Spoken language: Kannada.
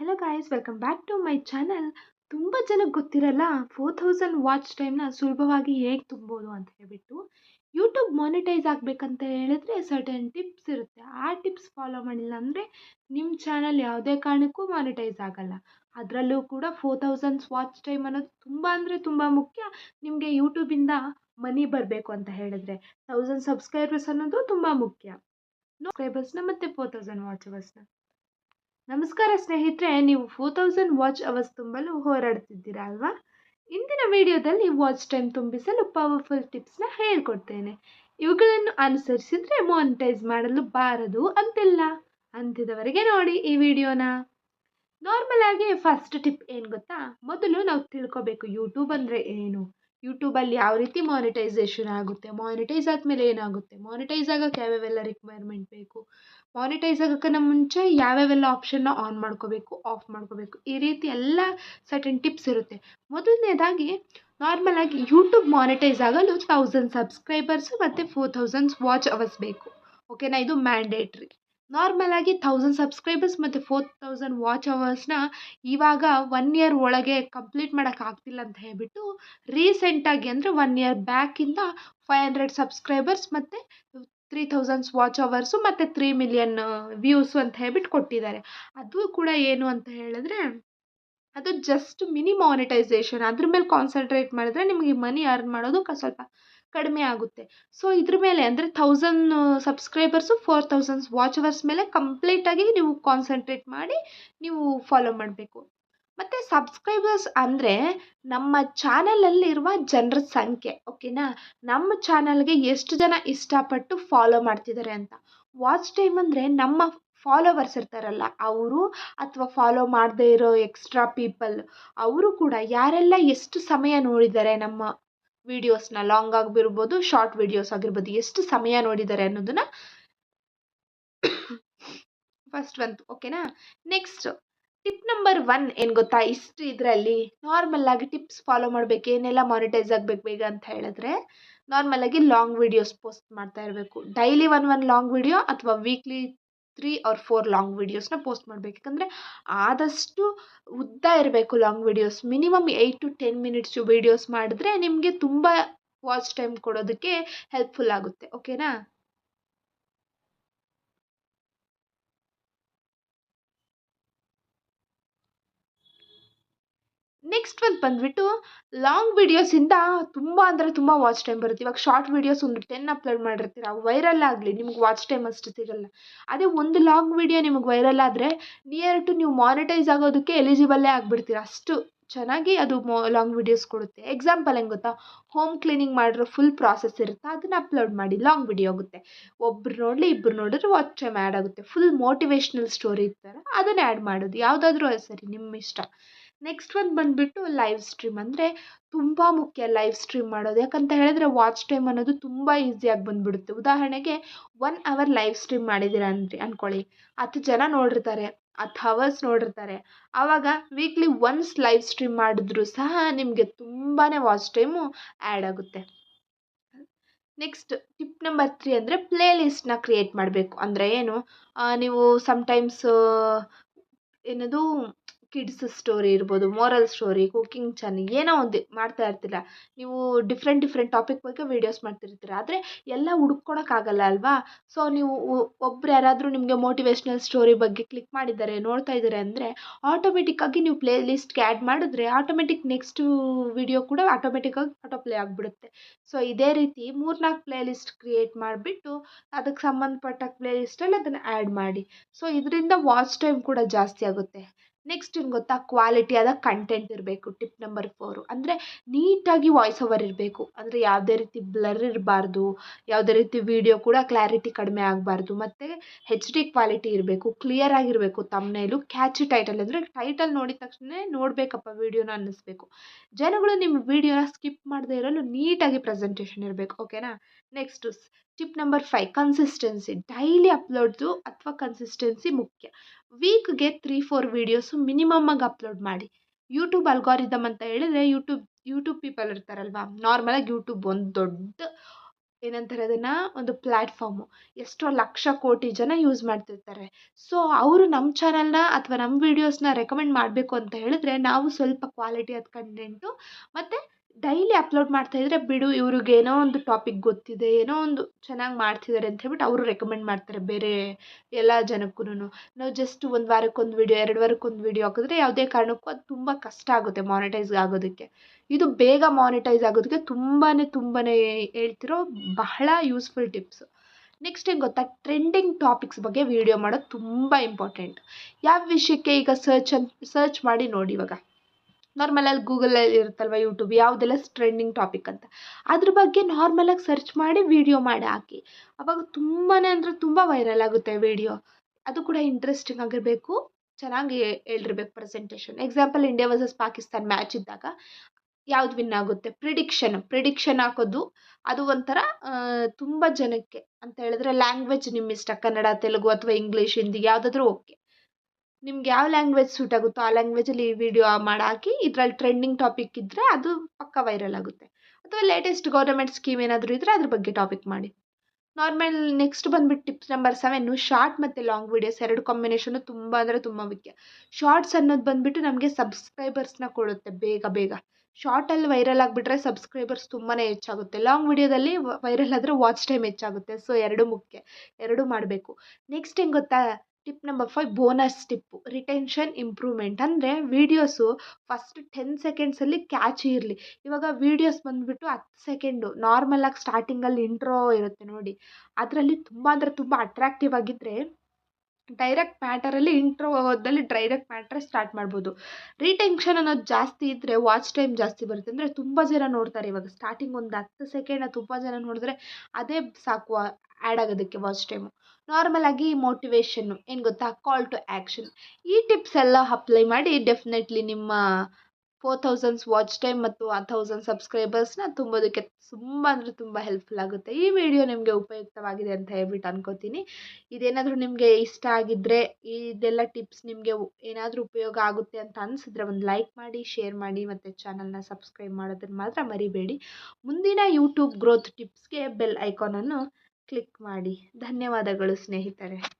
Hello guys welcome back to my channel ತುಂಬ ಜನಕ್ಕೆ ಗೊತ್ತಿರಲ್ಲ ಫೋರ್ ಥೌಸಂಡ್ ವಾಚ್ ಟೈಮ್ನ ಸುಲಭವಾಗಿ ಹೇಗೆ ತುಂಬೋದು ಅಂತ ಹೇಳ್ಬಿಟ್ಟು ಯೂಟ್ಯೂಬ್ ಮಾನಿಟೈಸ್ ಆಗಬೇಕಂತ ಹೇಳಿದ್ರೆ ಸರ್ಟನ್ ಟಿಪ್ಸ್ ಇರುತ್ತೆ. ಆ ಟಿಪ್ಸ್ ಫಾಲೋ ಮಾಡಿಲ್ಲ ಅಂದರೆ ನಿಮ್ಮ ಚಾನಲ್ ಯಾವುದೇ ಕಾರಣಕ್ಕೂ ಮಾನಿಟೈಸ್ ಆಗಲ್ಲ. ಅದರಲ್ಲೂ ಕೂಡ ಫೋರ್ ಥೌಸಂಡ್ಸ್ ವಾಚ್ ಟೈಮ್ ಅನ್ನೋದು ತುಂಬ ಅಂದರೆ ತುಂಬ ಮುಖ್ಯ. ನಿಮಗೆ ಯೂಟ್ಯೂಬಿಂದ ಮನಿ ಬರಬೇಕು ಅಂತ ಹೇಳಿದ್ರೆ ಥೌಸಂಡ್ ಸಬ್ಸ್ಕ್ರೈಬರ್ಸ್ ಅನ್ನೋದು ತುಂಬ ಮುಖ್ಯ. ಸಬ್ಸ್ಕ್ರೈಬರ್ಸ್ನ ಮತ್ತು ಫೋರ್ ತೌಸಂಡ್ ವಾಚ್ ಅವರ್ಸ್ನ ನಮಸ್ಕಾರ ಸ್ನೇಹಿತರೆ, ನೀವು ಫೋರ್ ತೌಸಂಡ್ ವಾಚ್ ಅವರ್ಸ್ ತುಂಬಲು ಹೋರಾಡ್ತಿದ್ದೀರಾ ಅಲ್ವಾ? ಇಂದಿನ ವಿಡಿಯೋದಲ್ಲಿ ವಾಚ್ ಟೈಮ್ ತುಂಬಿಸಲು ಪವರ್ಫುಲ್ ಟಿಪ್ಸ್ನ ಹೇಳ್ಕೊಡ್ತೇನೆ. ಇವುಗಳನ್ನು ಅನುಸರಿಸಿದ್ರೆ ಮಾನಿಟೈಸ್ ಮಾಡಲು ಬಾರದು ಅಂತಿಲ್ಲ. ಅಂತಿದವರೆಗೆ ನೋಡಿ ಈ ವಿಡಿಯೋನ. ನಾರ್ಮಲ್ ಆಗಿ ಫಸ್ಟ್ ಟಿಪ್ ಏನು ಗೊತ್ತಾ? ಮೊದಲು ನಾವು ತಿಳ್ಕೊಬೇಕು ಯೂಟ್ಯೂಬ್ ಅಂದರೆ ಏನು? ಯೂಟ್ಯೂಬಲ್ಲಿ ಯಾವ ರೀತಿ ಮಾನಿಟೈಸೇಷನ್ ಆಗುತ್ತೆ? ಮಾನಿಟೈಸ್ ಆದಮೇಲೆ ಏನಾಗುತ್ತೆ? ಮಾನಿಟೈಸ್ ಆಗೋಕ್ಕೆ ಯಾವ್ಯಾವೆಲ್ಲ ರಿಕ್ವೈರ್ಮೆಂಟ್ ಬೇಕು? ಮಾನಿಟೈಸ್ ಆಗೋಕ್ಕಿಂತ ಮುಂಚೆ ಯಾವ್ಯಾವೆಲ್ಲ ಆಪ್ಷನ್ನ ಆನ್ ಮಾಡ್ಕೋಬೇಕು ಆಫ್ ಮಾಡ್ಕೋಬೇಕು? ಈ ರೀತಿ ಎಲ್ಲ ಸರ್ಟನ್ ಟಿಪ್ಸ್ ಇರುತ್ತೆ. ಮೊದಲನೇದಾಗಿ ನಾರ್ಮಲಾಗಿ ಯೂಟ್ಯೂಬ್ ಮಾನಿಟೈಸ್ ಆಗಲು ತೌಸಂಡ್ ಸಬ್ಸ್ಕ್ರೈಬರ್ಸು ಮತ್ತು ಫೋರ್ ತೌಸಂಡ್ಸ್ ವಾಚ್ ಅವರ್ಸ್ ಬೇಕು. ಓಕೆನಾ ಇದು ಮ್ಯಾಂಡೇಟ್ರಿ ನಾರ್ಮಲ್ ಆಗಿ ತೌಸಂಡ್ ಸಬ್ಸ್ಕ್ರೈಬರ್ಸ್ ಮತ್ತು ಫೋರ್ ತೌಸಂಡ್ ವಾಚ್ ಅವರ್ಸ್ನ ಇವಾಗ ಒನ್ ಇಯರ್ ಒಳಗೆ ಕಂಪ್ಲೀಟ್ ಮಾಡೋಕ್ಕಾಗ್ತಿಲ್ಲ ಅಂತ ಹೇಳಿಬಿಟ್ಟು ರೀಸೆಂಟಾಗಿ ಅಂದರೆ ಒನ್ ಇಯರ್ ಬ್ಯಾಕಿಂದ ಫೈವ್ ಹಂಡ್ರೆಡ್ ಸಬ್ಸ್ಕ್ರೈಬರ್ಸ್ ಮತ್ತು ತ್ರೀ ಥೌಸಂಡ್ಸ್ ವಾಚ್ ಅವರ್ಸು ಮತ್ತು ತ್ರೀ ಮಿಲಿಯನ್ ವ್ಯೂಸು ಅಂತ ಹೇಳ್ಬಿಟ್ಟು ಕೊಟ್ಟಿದ್ದಾರೆ. ಅದು ಕೂಡ ಏನು ಅಂತ ಹೇಳಿದ್ರೆ ಅದು ಜಸ್ಟ್ ಮಿನಿ ಮಾನಿಟೈಸೇಷನ್ ಅದ್ರ ಮೇಲೆ ಕಾನ್ಸಂಟ್ರೇಟ್ ಮಾಡಿದ್ರೆ ನಿಮಗೆ ಮನಿ ಅರ್ನ್ ಮಾಡೋದು ಸ್ವಲ್ಪ ಕಡಿಮೆ ಆಗುತ್ತೆ. ಸೊ ಇದ್ರ ಮೇಲೆ ಅಂದರೆ thousand subscribers four thousands watch hours ಮೇಲೆ ಕಂಪ್ಲೀಟಾಗಿ ನೀವು ಕಾನ್ಸಂಟ್ರೇಟ್ ಮಾಡಿ ನೀವು ಫಾಲೋ ಮಾಡಬೇಕು. ಮತ್ತು ಸಬ್ಸ್ಕ್ರೈಬರ್ಸ್ ಅಂದರೆ ನಮ್ಮ ಚಾನಲಲ್ಲಿರುವ ಜನರ ಸಂಖ್ಯೆ ಓಕೆನಾ ನಮ್ಮ ಚಾನಲ್ಗೆ ಎಷ್ಟು ಜನ ಇಷ್ಟಪಟ್ಟು ಫಾಲೋ ಮಾಡ್ತಿದ್ದಾರೆ ಅಂತ. ವಾಚ್ ಟೈಮ್ ಅಂದರೆ ನಮ್ಮ ಫಾಲೋವರ್ಸ್ ಇರ್ತಾರಲ್ಲ, ಅವರು ಅಥವಾ ಫಾಲೋ ಮಾಡದೇ ಇರೋ ಎಕ್ಸ್ಟ್ರಾ ಪೀಪಲ್ ಅವರು ಕೂಡ ಯಾರೆಲ್ಲ ಎಷ್ಟು ಸಮಯ ನೋಡಿದ್ದಾರೆ ನಮ್ಮ ವೀಡಿಯೋಸ್ನ ಲಾಂಗ್ ಆಗಿರ್ಬೋದು ಶಾರ್ಟ್ ವೀಡಿಯೋಸ್ ಆಗಿರ್ಬೋದು, ಎಷ್ಟು ಸಮಯ ನೋಡಿದ್ದಾರೆ ಅನ್ನೋದನ್ನ ಫಸ್ಟ್ ಬಂತು ಓಕೆನಾ ನೆಕ್ಸ್ಟ್ ಟಿಪ್ ನಂಬರ್ ಒನ್ ಏನು ಗೊತ್ತಾ? ಇಷ್ಟು ಇದರಲ್ಲಿ ನಾರ್ಮಲ್ ಆಗಿ ಟಿಪ್ಸ್ ಫಾಲೋ ಮಾಡಬೇಕು, ಏನೆಲ್ಲ ಮಾನಿಟೈಸ್ ಆಗಬೇಕು ಬೇಗ ಅಂತ ಹೇಳಿದ್ರೆ ನಾರ್ಮಲ್ ಆಗಿ ಲಾಂಗ್ ವಿಡಿಯೋಸ್ ಪೋಸ್ಟ್ ಮಾಡ್ತಾ ಇರಬೇಕು. Daily one one long video ಅಥವಾ weekly three or four long ವೀಡಿಯೋಸ್ನ ಪೋಸ್ಟ್ ಮಾಡಬೇಕು. ಯಾಕಂದರೆ ಆದಷ್ಟು ಉದ್ದ ಇರಬೇಕು long videos minimum eight to ten minutes videos ಮಾಡಿದ್ರೆ ನಿಮಗೆ ತುಂಬ ವಾಚ್ ಟೈಮ್ ಕೊಡೋದಕ್ಕೆ ಹೆಲ್ಪ್ಫುಲ್ ಆಗುತ್ತೆ. ಓಕೆನಾ ನೆಕ್ಸ್ಟ್ ಒಂದು ಬಂದುಬಿಟ್ಟು ಲಾಂಗ್ ವೀಡಿಯೋಸಿಂದ ತುಂಬ ಅಂದರೆ ತುಂಬ ವಾಚ್ ಟೈಮ್ ಬರುತ್ತೆ. ಇವಾಗ ಶಾರ್ಟ್ ವೀಡಿಯೋಸ್ ಒಂದು ಟೆನ್ ಅಪ್ಲೋಡ್ ಮಾಡಿರ್ತೀರ ವೈರಲ್ ಆಗಲಿ, ನಿಮ್ಗೆ ವಾಚ್ ಟೈಮ್ ಅಷ್ಟು ಸಿಗಲ್ಲ. ಅದೇ ಒಂದು ಲಾಂಗ್ ವೀಡಿಯೋ ನಿಮಗೆ ವೈರಲ್ ಆದರೆ ನಿಯರ್ ಟು ನೀವು ಮಾನಿಟೈಸ್ ಆಗೋದಕ್ಕೆ ಎಲಿಜಿಬಲ್ಲೇ ಆಗಿಬಿಡ್ತೀರ ಅಷ್ಟು. ಚೆನ್ನಾಗಿ ಅದು ಮೊ ಲಾಂಗ್ ವೀಡಿಯೋಸ್ ಕೊಡುತ್ತೆ. ಎಕ್ಸಾಂಪಲ್ ಹೆಂಗೆ ಗೊತ್ತಾ? ಹೋಮ್ ಕ್ಲೀನಿಂಗ್ ಮಾಡಿರೋ ಫುಲ್ ಪ್ರಾಸೆಸ್ ಇರುತ್ತೆ. ಅದನ್ನು ಅಪ್ಲೋಡ್ ಮಾಡಿ ಲಾಂಗ್ ವಿಡಿಯೋ ಆಗುತ್ತೆ. ಒಬ್ರು ನೋಡಲಿ ಇಬ್ಬರು ನೋಡಿದ್ರೆ ವಾಚ್ ಟೈಮ್ ಆ್ಯಡ್ ಆಗುತ್ತೆ. ಫುಲ್ ಮೋಟಿವೇಶ್ನಲ್ ಸ್ಟೋರಿ ಥರ ಅದನ್ನು ಆ್ಯಡ್ ಮಾಡೋದು. ಯಾವುದಾದ್ರೂ ಸರಿ ನಿಮ್ಮ ಇಷ್ಟ. ನೆಕ್ಸ್ಟ್ ಒಂದು ಬಂದುಬಿಟ್ಟು ಲೈವ್ ಸ್ಟ್ರೀಮ್ ಅಂದರೆ ತುಂಬ ಮುಖ್ಯ ಲೈವ್ ಸ್ಟ್ರೀಮ್ ಮಾಡೋದು. ಯಾಕಂತ ಹೇಳಿದ್ರೆ ವಾಚ್ ಟೈಮ್ ಅನ್ನೋದು ತುಂಬ ಈಸಿಯಾಗಿ ಬಂದುಬಿಡುತ್ತೆ. ಉದಾಹರಣೆಗೆ ಒನ್ ಅವರ್ ಲೈವ್ ಸ್ಟ್ರೀಮ್ ಮಾಡಿದ್ದೀರ ಅಂದರೆ ಅಂದ್ಕೊಳ್ಳಿ ಹತ್ತು ಜನ ನೋಡಿರ್ತಾರೆ. ಹತ್ತು ಹವರ್ಸ್ ನೋಡಿರ್ತಾರೆ. ಆವಾಗ ವೀಕ್ಲಿ ಒನ್ಸ್ ಲೈವ್ ಸ್ಟ್ರೀಮ್ ಮಾಡಿದ್ರು ಸಹ ನಿಮಗೆ ತುಂಬಾ ವಾಚ್ ಟೈಮು ಆ್ಯಡ್ ಆಗುತ್ತೆ. ನೆಕ್ಸ್ಟ್ ಟಿಪ್ ನಂಬರ್ ತ್ರೀ ಅಂದರೆ ಪ್ಲೇ ಲಿಸ್ಟ್ನ ಕ್ರಿಯೇಟ್ ಮಾಡಬೇಕು. ಅಂದರೆ ಏನು? ನೀವು ಸಮ್ಟೈಮ್ಸ್ ಏನದು? ಕಿಡ್ಸ್ ಸ್ಟೋರಿ ಇರ್ಬೋದು ಮೋರಲ್ ಸ್ಟೋರಿ ಕುಕಿಂಗ್ ಚಾನಲ್ ಏನೋ ಒಂದು ಮಾಡ್ತಾ ಇರ್ತೀರ. ನೀವು ಡಿಫ್ರೆಂಟ್ ಡಿಫ್ರೆಂಟ್ ಟಾಪಿಕ್ ಬಗ್ಗೆ ವೀಡಿಯೋಸ್ ಮಾಡ್ತಿರ್ತೀರ. ಆದರೆ ಎಲ್ಲ ಹುಡ್ಕೊಳಕ್ಕಾಗಲ್ಲ ಅಲ್ವಾ? ಸೊ ನೀವು ಒಬ್ರು ಯಾರಾದರೂ ನಿಮಗೆ ಮೋಟಿವೇಶ್ನಲ್ ಸ್ಟೋರಿ ಬಗ್ಗೆ ಕ್ಲಿಕ್ ಮಾಡಿದ್ದಾರೆ, ನೋಡ್ತಾ ಇದ್ದಾರೆ ಅಂದರೆ ಆಟೋಮೆಟಿಕ್ಕಾಗಿ ನೀವು ಪ್ಲೇ ಲಿಸ್ಟ್ಗೆ ಆ್ಯಡ್ ಮಾಡಿದ್ರೆ ಆಟೋಮೆಟಿಕ್ ನೆಕ್ಸ್ಟು ವಿಡಿಯೋ ಕೂಡ ಆಟೋಮೆಟಿಕ್ಕಾಗಿ ಆಟೋ ಪ್ಲೇ ಆಗಿಬಿಡುತ್ತೆ. ಸೊ ಇದೇ ರೀತಿ ಮೂರ್ನಾಲ್ಕು ಪ್ಲೇ ಲಿಸ್ಟ್ ಕ್ರಿಯೇಟ್ ಮಾಡಿಬಿಟ್ಟು ಅದಕ್ಕೆ ಸಂಬಂಧಪಟ್ಟ ಪ್ಲೇ ಲಿಸ್ಟಲ್ಲಿ ಅದನ್ನು ಆ್ಯಡ್ ಮಾಡಿ. ಸೊ ಇದರಿಂದ ವಾಚ್ ಟೈಮ್ ಕೂಡ ಜಾಸ್ತಿ ಆಗುತ್ತೆ. ನೆಕ್ಸ್ಟ್ ಏನು ಗೊತ್ತಾ? ಕ್ವಾಲಿಟಿ ಆದ ಕಂಟೆಂಟ್ ಇರಬೇಕು ಟಿಪ್ ನಂಬರ್ ಫೋರು ಅಂದರೆ ನೀಟಾಗಿ ವಾಯ್ಸ್ ಓವರ್ ಇರಬೇಕು. ಅಂದರೆ ಯಾವುದೇ ರೀತಿ ಬ್ಲರ್ ಇರಬಾರ್ದು, ಯಾವುದೇ ರೀತಿ ವಿಡಿಯೋ ಕೂಡ ಕ್ಲಾರಿಟಿ ಕಡಿಮೆ ಆಗಬಾರ್ದು. ಮತ್ತು ಹೆಚ್ ಡಿ ಕ್ವಾಲಿಟಿ ಇರಬೇಕು ಕ್ಲಿಯರ್ ಆಗಿರಬೇಕು ತಮ್ಮನೇಲು ಕ್ಯಾಚಿ ಟೈಟಲ್ ಅಂದರೆ ಟೈಟಲ್ ನೋಡಿದ ತಕ್ಷಣ ನೋಡಬೇಕಪ್ಪ ವೀಡಿಯೋನ ಅನ್ನಿಸ್ಬೇಕು. ಜನಗಳು ನಿಮ್ಮ ವೀಡಿಯೋನ ಸ್ಕಿಪ್ ಮಾಡದೇ ಇರಲು ನೀಟಾಗಿ ಪ್ರೆಸೆಂಟೇಷನ್ ಇರಬೇಕು ಓಕೆನಾ next tip number five consistency daily ಅಪ್ಲೋಡ್ದು ಅಥವಾ ಕನ್ಸಿಸ್ಟೆನ್ಸಿ ಮುಖ್ಯ. ವೀಕ್ಗೆ ತ್ರೀ ಫೋರ್ ವೀಡಿಯೋಸು ಮಿನಿಮಮ್ಮಾಗಿ ಅಪ್ಲೋಡ್ ಮಾಡಿ. ಯೂಟ್ಯೂಬ್ ಅಲ್ಗಾರಿದಮ್ ಅಂತ ಹೇಳಿದ್ರೆ ಯೂಟ್ಯೂಬ್ ಯೂಟ್ಯೂಬ್ ಪೀಪಲ್ ಇರ್ತಾರಲ್ವಾ? ನಾರ್ಮಲಾಗಿ ಯೂಟ್ಯೂಬ್ ಒಂದು ದೊಡ್ಡ ಏನಂತಾರೆ ಅದನ್ನು? ಒಂದು ಪ್ಲ್ಯಾಟ್ಫಾರ್ಮು ಎಷ್ಟೋ ಲಕ್ಷ ಕೋಟಿ ಜನ ಯೂಸ್ ಮಾಡ್ತಿರ್ತಾರೆ. ಸೊ, ಅವರು ನಮ್ಮ ಚಾನಲ್ನ ಅಥವಾ ನಮ್ಮ ವೀಡಿಯೋಸ್ನ ರೆಕಮೆಂಡ್ ಮಾಡಬೇಕು ಅಂತ ಹೇಳಿದ್ರೆ ನಾವು ಸ್ವಲ್ಪ ಕ್ವಾಲಿಟಿ ಆದ ಕಂಟೆಂಟು ಮತ್ತು ಡೈಲಿ ಅಪ್ಲೋಡ್ ಮಾಡ್ತಾ ಇದ್ರೆ ಬಿಡು, ಇವ್ರಿಗೆ ಏನೋ ಒಂದು ಟಾಪಿಕ್ ಗೊತ್ತಿದೆ, ಏನೋ ಒಂದು ಚೆನ್ನಾಗಿ ಮಾಡ್ತಿದ್ದಾರೆ ಅಂತ ಹೇಳ್ಬಿಟ್ಟು ಅವರು ರೆಕಮೆಂಡ್ ಮಾಡ್ತಾರೆ ಬೇರೆ ಎಲ್ಲ ಜನಕ್ಕೂನು ನಾವು ಜಸ್ಟ್ ಒಂದು ವಾರಕ್ಕೊಂದು ವೀಡಿಯೋ ಎರಡು ವಾರಕ್ಕೊಂದು ವೀಡಿಯೋ ಹಾಕಿದ್ರೆ ಯಾವುದೇ ಕಾರಣಕ್ಕೂ ಅದು ತುಂಬ ಕಷ್ಟ ಆಗುತ್ತೆ ಮಾನಿಟೈಸ್ ಆಗೋದಕ್ಕೆ. ಇದು ಬೇಗ ಮಾನಿಟೈಸ್ ಆಗೋದಕ್ಕೆ ತುಂಬಾ ತುಂಬಾ ಹೇಳ್ತಿರೋ ಬಹಳ ಯೂಸ್ಫುಲ್ ಟಿಪ್ಸು ನೆಕ್ಸ್ಟ್ ಏನು ಗೊತ್ತಾ? ಟ್ರೆಂಡಿಂಗ್ ಟಾಪಿಕ್ಸ್ ಬಗ್ಗೆ ವೀಡಿಯೋ ಮಾಡೋದು ತುಂಬ ಇಂಪಾರ್ಟೆಂಟ್ ಯಾವ ವಿಷಯಕ್ಕೆ ಈಗ ಸರ್ಚ್ ಅಂತ ಸರ್ಚ್ ಮಾಡಿ ನೋಡಿ ಇವಾಗ. ನಾರ್ಮಲಾಗಿ ಗೂಗಲಲ್ಲಿ ಇರುತ್ತಲ್ವ ಯೂಟ್ಯೂಬ್ ಯಾವುದೆಲ್ಲ ಟ್ರೆಂಡಿಂಗ್ ಟಾಪಿಕ್ ಅಂತ. ಅದ್ರ ಬಗ್ಗೆ ನಾರ್ಮಲಾಗಿ ಸರ್ಚ್ ಮಾಡಿ ವಿಡಿಯೋ ಮಾಡಿ ಹಾಕಿ. ಅವಾಗ ತುಂಬಾ ಅಂದರೆ ತುಂಬ ವೈರಲ್ ಆಗುತ್ತೆ ವಿಡಿಯೋ ಅದು ಕೂಡ ಇಂಟ್ರೆಸ್ಟಿಂಗ್ ಆಗಿರಬೇಕು. ಚೆನ್ನಾಗಿ ಹೇಳಿರ್ಬೇಕು presentation example India versus Pakistan match ಇದ್ದಾಗ ಯಾವ್ದು ವಿನ್ ಆಗುತ್ತೆ? ಪ್ರಿಡಿಕ್ಷನ್ ಪ್ರಿಡಿಕ್ಷನ್ ಹಾಕೋದು, ಅದು ಒಂಥರ ತುಂಬ ಜನಕ್ಕೆ, ಅಂತ ಹೇಳಿದ್ರೆ ಲ್ಯಾಂಗ್ವೇಜ್ ನಿಮ್ಮ ಇಷ್ಟ ಕನ್ನಡ, ತೆಲುಗು ಅಥವಾ ಇಂಗ್ಲೀಷ್ ಹಿಂದಿ, ಯಾವುದಾದ್ರೂ ಓಕೆ ನಿಮ್ಗೆ ಯಾವ ಲ್ಯಾಂಗ್ವೇಜ್ ಸೂಟ್ ಆಗುತ್ತೋ ಆ ಲ್ಯಾಂಗ್ವೇಜಲ್ಲಿ ವಿಡಿಯೋ ಮಾಡಿ ಹಾಕಿ ಇದ್ರಲ್ಲಿ ಟ್ರೆಂಡಿಂಗ್ ಟಾಪಿಕ್ ಇದ್ದರೆ ಅದು ಪಕ್ಕ ವೈರಲ್ ಆಗುತ್ತೆ. ಅಥವಾ ಲೇಟೆಸ್ಟ್ ಗೌರ್ಮೆಂಟ್ ಸ್ಕೀಮ್ ಏನಾದರೂ ಇದ್ದರೆ ಅದ್ರ ಬಗ್ಗೆ ಟಾಪಿಕ್ ಮಾಡಿ. ನಾರ್ಮಲ್ ನೆಕ್ಸ್ಟ್ ಬಂದ್ಬಿಟ್ಟು ಟಿಪ್ಸ್ ನಂಬರ್ ಸೆವೆನ್ನು ಶಾರ್ಟ್ ಮತ್ತು ಲಾಂಗ್ ವೀಡಿಯೋಸ್ ಎರಡು ಕಾಂಬಿನೇಷನು ತುಂಬ ಅಂದರೆ ತುಂಬ ಮುಖ್ಯ. ಶಾರ್ಟ್ಸ್ ಅನ್ನೋದು ಬಂದುಬಿಟ್ಟು ನಮಗೆ ಸಬ್ಸ್ಕ್ರೈಬರ್ಸ್ನ ಕೊಡುತ್ತೆ ಬೇಗ ಬೇಗ. ಶಾರ್ಟಲ್ಲಿ ವೈರಲ್ ಆಗಿಬಿಟ್ರೆ ಸಬ್ಸ್ಕ್ರೈಬರ್ಸ್ ತುಂಬಾ ಹೆಚ್ಚಾಗುತ್ತೆ. ಲಾಂಗ್ ವಿಡಿಯೋದಲ್ಲಿ ವೈರಲ್ ಆದರೆ ವಾಚ್ ಟೈಮ್ ಹೆಚ್ಚಾಗುತ್ತೆ. ಸೊ ಎರಡು ಮುಖ್ಯ. ಎರಡೂ ಮಾಡಬೇಕು. ನೆಕ್ಸ್ಟ್ ಹೆಂಗೆ ಗೊತ್ತಾ? Tip number five bonus tip retention improvement ಅಂದರೆ ವೀಡಿಯೋಸು ಫಸ್ಟ್ ಟೆನ್ ಸೆಕೆಂಡ್ಸಲ್ಲಿ ಕ್ಯಾಚಿ ಇರಲಿ. ಇವಾಗ ವೀಡಿಯೋಸ್ ಬಂದುಬಿಟ್ಟು ಹತ್ತು ಸೆಕೆಂಡು ನಾರ್ಮಲಾಗಿ ಸ್ಟಾರ್ಟಿಂಗಲ್ಲಿ ಇಂಟ್ರೋ ಇರುತ್ತೆ ನೋಡಿ. ಅದರಲ್ಲಿ ತುಂಬ ಅಂದರೆ ತುಂಬ ಅಟ್ರಾಕ್ಟಿವ್ ಆಗಿದ್ದರೆ ಡೈರೆಕ್ಟ್ ಮ್ಯಾಟರಲ್ಲಿ ಇಂಟ್ರೋದಲ್ಲಿ ಡೈರೆಕ್ಟ್ ಮ್ಯಾಟರ್ ಸ್ಟಾರ್ಟ್ ಮಾಡ್ಬೋದು. ರಿಟೆನ್ಷನ್ ಅನ್ನೋದು ಜಾಸ್ತಿ ಇದ್ದರೆ ವಾಚ್ ಟೈಮ್ ಜಾಸ್ತಿ ಬರುತ್ತೆ. ಅಂದರೆ ತುಂಬ ಜನ ನೋಡ್ತಾರೆ ಇವಾಗ ಸ್ಟಾರ್ಟಿಂಗ್ ಒಂದು ಹತ್ತು ಸೆಕೆಂಡ್ ತುಂಬ ಜನ ನೋಡಿದ್ರೆ ಅದೇ ಸಾಕು. ಆ್ಯಡ್ ಆಗೋದಕ್ಕೆ ವಾಚ್ ಟೈಮು ನಾರ್ಮಲಾಗಿ ಮೋಟಿವೇಶನ್ನು ಏನು ಗೊತ್ತಾ? ಕಾಲ್ ಟು ಆ್ಯಕ್ಷನ್ ಈ ಟಿಪ್ಸ್ ಎಲ್ಲ ಅಪ್ಲೈ ಮಾಡಿ ಡೆಫಿನೆಟ್ಲಿ ನಿಮ್ಮ ಫೋರ್ ಥೌಸಂಡ್ಸ್ ವಾಚ್ ಟೈಮ್ ಮತ್ತು ಆ ಥೌಸಂಡ್ ಸಬ್ಸ್ಕ್ರೈಬರ್ಸ್ನ ತುಂಬೋದಕ್ಕೆ ತುಂಬ ಅಂದರೆ ತುಂಬ ಹೆಲ್ಪ್ಫುಲ್ ಆಗುತ್ತೆ. ಈ ವಿಡಿಯೋ ನಿಮಗೆ ಉಪಯುಕ್ತವಾಗಿದೆ ಅಂತ ಹೇಳ್ಬಿಟ್ಟು ಅನ್ಕೋತೀನಿ. ಇದೇನಾದರೂ ನಿಮಗೆ ಇಷ್ಟ ಆಗಿದ್ದರೆ ಇದೆಲ್ಲ ಟಿಪ್ಸ್ ನಿಮಗೆ ಏನಾದರೂ ಉಪಯೋಗ ಆಗುತ್ತೆ ಅಂತ ಅನಿಸಿದ್ರೆ ಒಂದು ಲೈಕ್ ಮಾಡಿ ಶೇರ್ ಮಾಡಿ ಮತ್ತು ಚಾನಲ್ನ ಸಬ್ಸ್ಕ್ರೈಬ್ ಮಾಡೋದನ್ನು ಮಾತ್ರ ಮರಿಬೇಡಿ. ಮುಂದಿನ ಯೂಟ್ಯೂಬ್ ಗ್ರೋತ್ ಟಿಪ್ಸ್ಗೆ ಬೆಲ್ ಐಕಾನನ್ನು ಕ್ಲಿಕ್ ಮಾಡಿ. ಧನ್ಯವಾದಗಳು ಸ್ನೇಹಿತರೆ.